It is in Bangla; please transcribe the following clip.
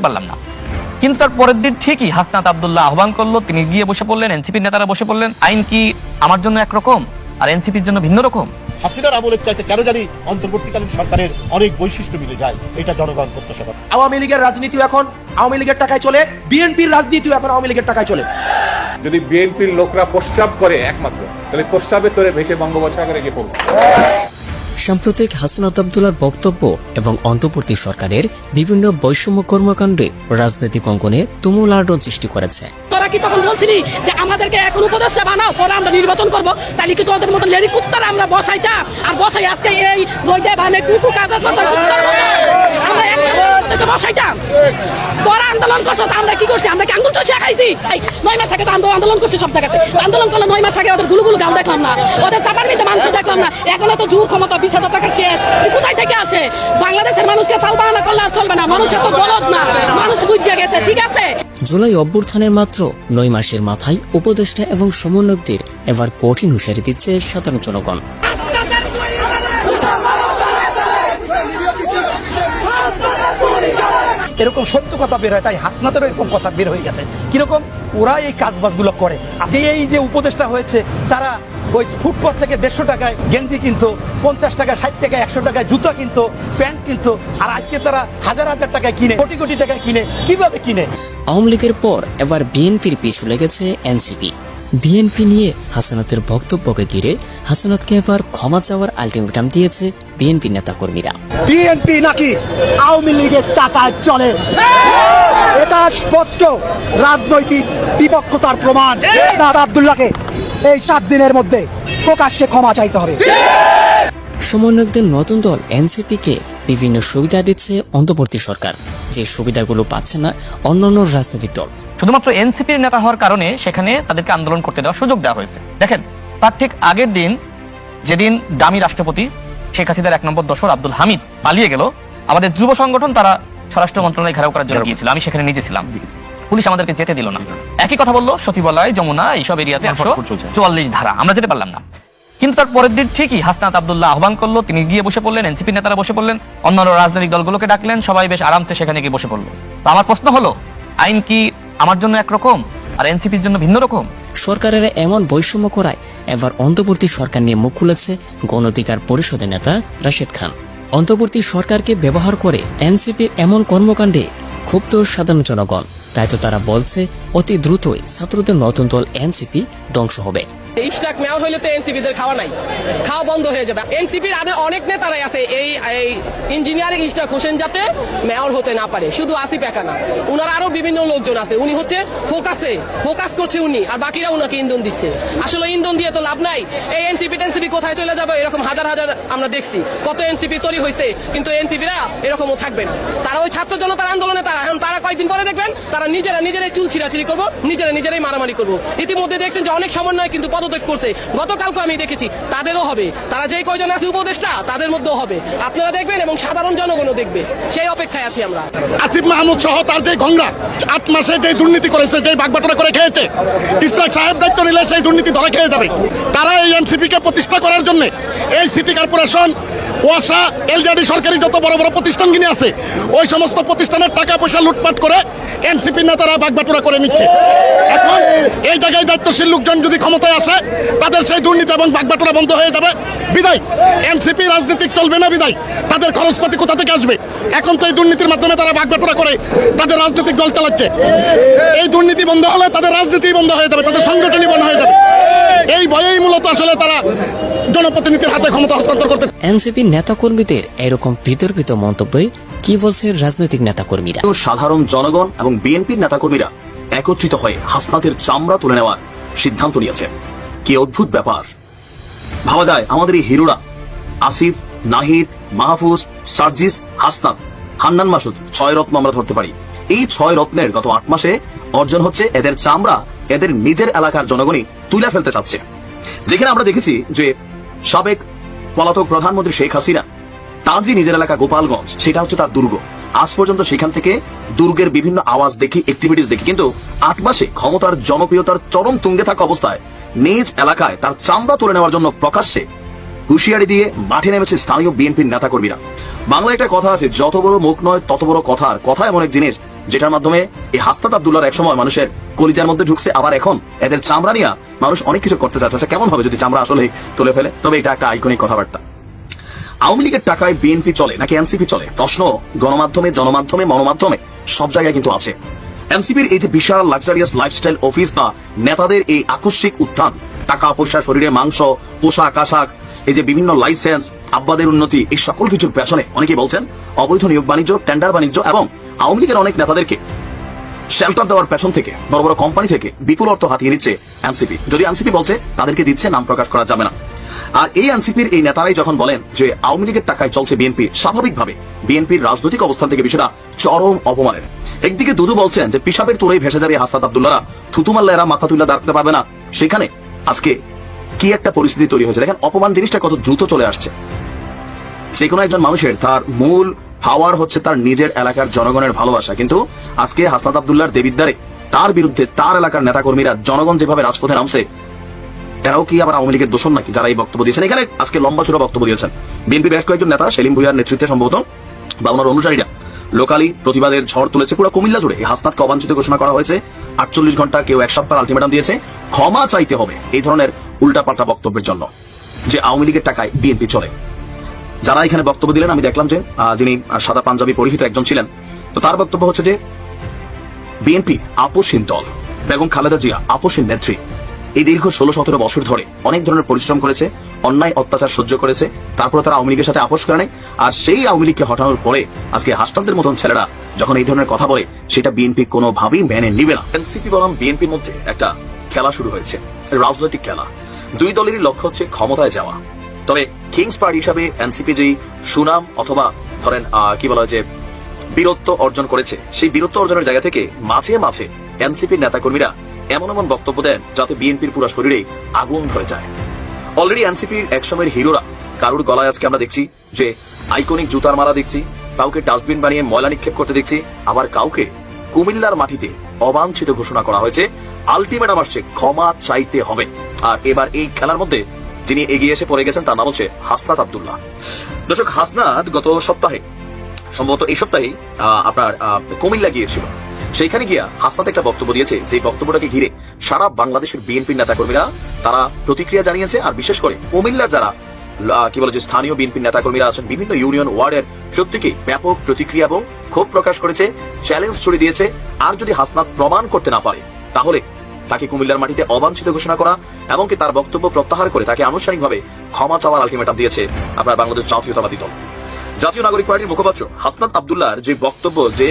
পারলাম না। কিন্তু তার পরের দিন ঠিকই হাসনাত আব্দুল্লাহ আহ্বান করল তিনি গিয়ে বসে পড়লেন এনসিপির নেতারা বসে পড়লেন আইন কি আমার জন্য একরকম আর এনসিপির জন্য ভিন্ন রকম? হাসিনার আমলের চাইতে কেন জানি অন্তর্বর্তীকালীন সরকারের অনেক বৈশিষ্ট্য মিলে যায় এটা জনগণ প্রত্যাশা করে। আওয়ামী লীগের রাজনীতি এখন আওয়ামী লীগের টাকায় চলে বিএনপির রাজনীতি এখন আওয়ামী লীগের টাকায় চলে। যদি বিএনপির লোকরা প্রস্রাব করে একমাত্র তাহলে প্রস্রাবের তোরে ভেসে বঙ্গোপসাগরে গিয়ে পড়বে সাম্প্রতিক হাসনাত আবদুল্লার বক্তব্য এবং অন্তর্বর্তী সরকারের বিভিন্ন বৈষম্য কর্মকাণ্ডে রাজনৈতিক অঙ্গনে তুমুল আলোড়ন সৃষ্টি করেছে। তোরা কি তখন বলছিলি যে আমাদেরকে এখন উপদেষ্টা বানাও পরে আমরা নির্বাচন করব? তাহলে কি তোদের মতন লেডি কুত্তার আমরা বসাইটা আর বসাই আজকে এই দইটা বানে কুকু কাগজ। আমরা বসাইতাম। আন্দোলন করছ আমরা কি করছি? আমরা কি আঙ্গুল চষিয়া খাইছি? নয় মাস আগে তো আন্দোলন করছি সব জায়গাতে। আন্দোলন করলে নয় মাস আগে ওদেরগুলো গুলো গাল দেখলাম না। ওদের চাপার মিতে মানুষ দেখলাম না। এখন তো জোর ক্ষমতা বিশ হাজার কেস কোথায় থেকে আসে? বাংলাদেশের মানুষকে তাও বাহানা করলে চলবে না। মানুষের তো বলদ না। মানুষ বুঝে গেছে, ঠিক আছে? জুলাই অভ্যর্থনের মাত্র নয় মাসের মাথায় উপদেষ্টা এবং সমন্বয়কদের এবার কঠিন হুঁশিয়ারি দিচ্ছে সাধারণ জনগণ। এরকম সত্য কথা বের হয়, তাই হাসনাতেরও এরকম কথা বের হয়ে গেছে। কীরকম? ওরা এই কাজবাজগুলো করে। যে এই যে উপদেষ্টা হয়েছে, তারা ওই ফুটপাথ থেকে দেড়শো টাকায় গেঞ্জি কিনতো, পঞ্চাশ টাকা ষাট টাকা একশো টাকায় জুতা কিনতো, প্যান্ট কিনতো, আর আজকে তারা হাজার হাজার টাকায় কিনে, কোটি কোটি টাকায় কিনে। কীভাবে কিনে? আওয়ামী লীগের পর এবার বিএনপির পিছু লেগেছে এনসিপি। ডিএনপি নিয়ে হাসনাতের বক্তব্যকে ঘিরে হাসনাতকে এবার ক্ষমা চাওয়ার আলটিমেটাম দিয়েছে বিএনপি নেতাকর্মীরা। বিএনপি নাকি আওয়ামী লীগের টাকা চলে? এটা স্পষ্ট রাজনৈতিক বিপক্ষতার প্রমাণ। দাদা আব্দুল্লাহকে এই সাত দিনের মধ্যে প্রকাশ্যে ক্ষমা চাইতে হবে। সমন্বয়কদের নতুন দল এনসিপিকে বিভিন্ন সুবিধা দিচ্ছে অন্তর্বর্তী সরকার। যে সুবিধাগুলো পাচ্ছে না অন্যান্য রাজনৈতিক দল। শুধুমাত্র এনসিপির নেতা হওয়ার কারণে সেখানে তাদেরকে আন্দোলন করতে দেওয়ার সুযোগ দেওয়া হয়েছে। দেখেন তার ঠিক আগের দিন যেদিন দামি রাষ্ট্রপতি শেখ হাসিনার এক নম্বর দশর আব্দুল হামিদ পালিয়ে গেল আমাদের যুব সংগঠন তারা স্বরাষ্ট্র মন্ত্রণালয় ঘেরাও করার জন্য গিয়েছিল। আমি সেখানে নিজে ছিলাম। পুলিশ আমাদেরকে যেতে দিল না। একই কথা বলল সচিবালয় যমুনা এইসব এরিয়াতে একশো চুয়াল্লিশ ধারা। আমরা যেতে পারলাম না। কিন্তু তার পরের দিন ঠিকই হাসনাত আব্দুল্লাহ আহ্বান করল তিনি গিয়ে বসে পড়লেন এনসিপি নেতারা বসে পড়লেন অন্যান্য রাজনৈতিক দলগুলোকে ডাকলেন সবাই বেশ আরামসে সেখানে গিয়ে বসে পড়ল। তো আমার প্রশ্ন হলো আইন কি আমার জন্য একরকম আর এনসিপির জন্য ভিন্ন রকম। সরকারের এমন বৈষম্য করায় এবার অন্তর্বর্তী সরকার নিয়ে মুখ খুলেছে গণ অধিকার পরিষদের নেতা রাশেদ খান। অন্তর্বর্তী সরকারকে ব্যবহার করে এনসিপির এমন কর্মকাণ্ডে ক্ষুব্ধ সাধারণ জনগণ। তাই তো তারা বলছে, অতি দ্রুতই ছাত্রদের নতুন দল এনসিপি ধ্বংস হবে। মেয়র হইলে তো এনসিপিদের খাওয়া নাই। খাওয়া বন্ধ হয়ে যাবে। এনসিপির অনেক নেতারাই আছে, এই এই ইঞ্জিনিয়ারিং হোসেন যাতে মেয়র হতে না পারে। শুধু আসিফ একা না, উনার আরও বিভিন্ন লোকজন আছে। উনি হচ্ছে ফোকাসে, ফোকাস করছে উনি, আর বাকিরা উনাকে ইন্ধন দিচ্ছে। আসলে ইন্ধন দিয়ে তো লাভ নাই। এই এনসিপি টেনসিপি কোথায় চলে যাবে? এরকম হাজার হাজার আমরা দেখছি। কত এনসিপি তৈরি হয়েছে কিন্তু এনসিপিরা এরকমও থাকবে না। তারা ওই ছাত্র জনতার আন্দোলনে তারা, এখন তারা কয়েকদিন পরে দেখবেন? তারা নিজেরা নিজেরাই চুল ছিঁড়াছিড়ি করব, নিজেরা নিজেরাই মারামারি করব। ইতিমধ্যে দেখছেন যে অনেক সমন্বয় কিন্তু পদত্যাগ করছে। গতকালকে আমি দেখেছি, তাদেরও হবে। তারা যেই কয়জন আছে উপদেষ্টা, তাদের মধ্যেও হবে। আপনারা দেখবেন এবং সাধারণ জনগণও দেখবে। সেই অপেক্ষায় আছি আমরা। আসিফ মাহমুদ সহ তার যে গঙ্গা, আট মাসে যে দুর্নীতি করেছে যে বাগবাটনা করে খেয়েছে, ইসলাম সাহেব দায়িত্ব নিলে সেই দুর্নীতি ধরে খেয়ে যাবে। তারা এই এমসিপি কে প্রতিষ্ঠা করার জন্য এই সিটি কর্পোরেশন ওয়াসা এলজাডি সরকারি যত বড় বড় প্রতিষ্ঠানগুলি আছে, ওই সমস্ত প্রতিষ্ঠানের টাকা পয়সা লুটপাট করে এনসিপি নেতারা বাগবাটোরা করে নিচ্ছে। এখন এই জায়গায় দায়িত্বশীল লোকজন যদি ক্ষমতায় আসে, তাদের সেই দুর্নীতি এবং বাগবাটোরা বন্ধ হয়ে যাবে। বিদায়। এনসিপি রাজনীতি চলবে না, বিদায়। তাদের খরচপাতি কোথা থেকে আসবে? এখন তো এই দুর্নীতির মাধ্যমে তারা বাগবাটোরা করে, তাদের রাজনৈতিক দল চালাচ্ছে। এই দুর্নীতি বন্ধ হলে তাদের রাজনীতি বন্ধ হয়ে যাবে, তাদের সংগঠনই বন্ধ হয়ে যাবে। এই ভয়েই মূলত আসলে তারা জনপ্রতিনিধির হাতে ক্ষমতা হস্তান্তর করতে এনসিপি নেতাকর্মীদের এরকম বিতর্কিত মন্তব্যে কি বলছে রাজনৈতিক নেতাকর্মীরা? সাধারণ জনগণ এবং বিএনপির নেতাকর্মীরা একত্রিত হয়ে হাসনাতের চামড়া তুলে নেওয়ার সিদ্ধান্ত নিয়েছে। কি অদ্ভুত ব্যাপার। ভাবা যায় আমাদের এই হিরোরা আসিফ নাহিদ মাহফুজ সার্জিস হাসনাত হান্নান মাসুদ ছয় রত্ন আমরা ধরতে পারি। এই ছয় রত্নের গত আট মাসে অর্জন হচ্ছে এদের চামড়া এদের নিজের এলাকার জনগণই তুলে ফেলতে চাচ্ছে। যেখানে আমরা দেখেছি যে সাবেক পলাতক প্রধানমন্ত্রী শেখ হাসিনা তার যে নিজের এলাকা গোপালগঞ্জ, সেটা হচ্ছে তার দুর্গ। আজ পর্যন্ত সেখান থেকে দুর্গের বিভিন্ন আওয়াজ দেখি অ্যাক্টিভিটিস দেখি, কিন্তু আট মাসে ক্ষমতার জনপ্রিয়তার চরম তুঙ্গে থাকা অবস্থায় নিজ এলাকায় তার চামড়া তুলে নেওয়ার জন্য প্রকাশ্যে হুঁশিয়ারি দিয়ে মাঠে নেমেছে স্থানীয় বিএনপির নেতাকর্মীরা। বাংলায় একটা কথা আছে, যত বড় মুখ নয় তত বড় কথার কথা এমন এক জিনিস যেটার মাধ্যমে এই হাসনাত আব্দুল্লাহর একসময় মানুষের কলিজার মধ্যে ঢুকছে আবার এখন এদের চামড়া নিয়ে মানুষ অনেক কিছু করতে চাচ্ছে। আচ্ছা, কেমন হবে যদি চামড়া আসলে তুলে ফেলে? তবে এটা একটা আইকনিক কথাবার্তা। আওয়ামী লীগের টাকায় বিএনপি চলে নাকি এনসিপি চলে? প্রশ্ন গণমাধ্যমে জনমাধ্যমে মনোমাধ্যমে সব জায়গায় কিন্তু আছে। এনসিপির এই যে বিশাল লাক্সারিয়াস লাইফস্টাইল অফিস বা নেতাদের এই আকস্মিক উত্থান টাকা পয়সা শরীরে মাংস পোশাক আশাক এই যে বিভিন্ন লাইসেন্স আব্বাদের উন্নতি এই সকল কিছুর পেছনে অনেকে বলছেন অবৈধ নিয়োগ বাণিজ্য টেন্ডার বাণিজ্য এবং আওয়ামী লীগের অনেক নেতাদেরকে শেল্টার দেওয়ার পেছন থেকে, বড় বড় কোম্পানি থেকে বিপুল অর্থ হাতিয়ে নিচ্ছে এনসিপি যদি এনসিপি বলছে, তাদেরকে দিচ্ছে, নাম প্রকাশ করা যাবে না। আর এই এনসিপির এই নেতারাই যখন বলেন যে আওয়ামী লীগের টাকায় চলছে বিএনপি স্বাভাবিকভাবে বিএনপির রাজনৈতিক অবস্থান থেকে বিষয়টা চরম অপমানের। একদিকে দুদু বলছেন যে পিসাবের তোরেই ভেসে যাবে হাসনাত আব্দুল্লাহরা থুতু মারলে মাথা তুলে দাঁড়াতে পারবে না। সেখানে আজকে কি একটা পরিস্থিতি তৈরি হয়েছে? দেখেন, অপমান জিনিসটা কত দ্রুত চলে আসছে। যে কোনো একজন মানুষের তার মূল পাওয়ার হচ্ছে তার নিজের এলাকার জনগণের ভালোবাসা। কিন্তু আজকে হাসনাত আব্দুল্লাহর দেবিদ্বারে তার বিরুদ্ধে তার এলাকার নেতাকর্মীরা জনগণ যেভাবে রাজপথে নামছে, এরাও কি আবার আওয়ামী লীগের দোষণ নাকি যারা এই বক্তব্য দিয়েছেন? এখানে আজকে লম্বা চূড়া বক্তব্য দিয়েছেন। বিএনপি বেশ কয়েকজন নেতা, সেলিম ভুইয়ার নেতৃত্বে সম্ভবত, বা ওনার অনুসারীরা। লোকালি প্রতিবাদের ঝড় তুলেছে পুরো কুমিল্লা জুড়ে। এই হাসনাতকে অবাঞ্ছিত ঘোষণা করা হয়েছে। আটচল্লিশ ঘণ্টা কেউ এক সপ্তাহ আলটিমেটাম দিয়েছে। ক্ষমা চাইতে হবে। এই ধরনের উল্টাপাল্টা বক্তব্যের জন্য যে আওয়ামী লীগের টাকায় বিএনপি চলে। যারা এখানে বক্তব্য দিলেন, আমি দেখলাম যে যিনি সাদা পাঞ্জাবি পরিহিত একজন ছিলেন, তো তার বক্তব্য হচ্ছে যে, বিএনপি আপোষহীন দল, বেগম খালেদা জিয়া আপোষহীন নেত্রী, এই দীর্ঘ ষোলো সতেরো বছর ধরে অনেক ধরনের পরিশ্রম করেছে, অন্যায় অত্যাচার সহ্য করেছে তারপরে তারা আওয়ামী লীগের সাথে আপোষ করে নেয় আর সেই আওয়ামী লীগকে হটানোর পরে আজকে হাসপাতালের মতন ছেলেরা যখন এই ধরনের কথা বলে, সেটা বিএনপি কোনোভাবেই মেনে নিবে না। এনসিপি বনাম বিএনপির মধ্যে একটা খেলা শুরু হয়েছে, রাজনৈতিক খেলা। দুই দলেরই লক্ষ্য হচ্ছে ক্ষমতায় যাওয়া। তবে কিংস পার্টি হিসাবে এনসিপি যেই সুনাম অথবা ধরেন কি বলা যে, বীরত্ব অর্জন করেছে। সেই বীরত্ব অর্জনের জায়গা থেকে মাঝে মাঝে এনসিপির নেতাকর্মীরা এমন এমন বক্তব্য দেন যাতে বিএনপির পুরো শরীরে আগুন ধরে যায়। অলরেডি এনসিপির একসময়ের হিরোরা, কারুর গলায় আজকে আমরা দেখছি যে আইকনিক জুতার মালা দেখছি, কাউকে ডাস্টবিন বানিয়ে ময়লা নিক্ষেপ করতে দেখছি, আবার কাউকে কুমিল্লার মাটিতে অবাঞ্ছিত ঘোষণা করা হয়েছে আলটিমেটাম আসছে ক্ষমা চাইতে হবে। আর এবার এই খেলার মধ্যে যিনি এগিয়ে এসে পড়ে গেছেন, তার নাম হচ্ছে হাসনাত আব্দুল্লাহ। দর্শক, হাসনাত গত সপ্তাহে, সম্ভবত এই সপ্তাহে আপনার কুমিল্লা গিয়েছিল। সেইখানে গিয়া হাসনাত একটা বক্তব্য দিয়েছে, যে বক্তব্যটাকে ঘিরে সারা বাংলাদেশের বিএনপির নেতাকর্মীরা তারা প্রতিক্রিয়া জানিয়েছে, আর বিশেষ করে কুমিল্লার যারা কি বলে যে স্থানীয় বিএনপির নেতাকর্মীরা আছেন, বিভিন্ন ইউনিয়ন ওয়ার্ডের প্রত্যেকেই ব্যাপক প্রতিক্রিয়া এবং ক্ষোভ প্রকাশ করেছে, চ্যালেঞ্জ ছড়িয়ে দিয়েছে। আর যদি হাসনাত প্রমাণ করতে না পারে, তাহলে তাকে কুমিল্লার মাটিতে অবাঞ্ছিত ঘোষণা করা এমনকি তার বক্তব্য প্রত্যাহার করে তাকে আনুষ্ঠানিকভাবে ক্ষমা চাওয়ার আলটিমেটাম দিয়েছে আপনার বাংলাদেশ জাতীয়তাবাদী দল। জাতীয় নাগরিক পার্টির মুখপাত্র হাসনাত আবদুল্লাহর যে বক্তব্য যে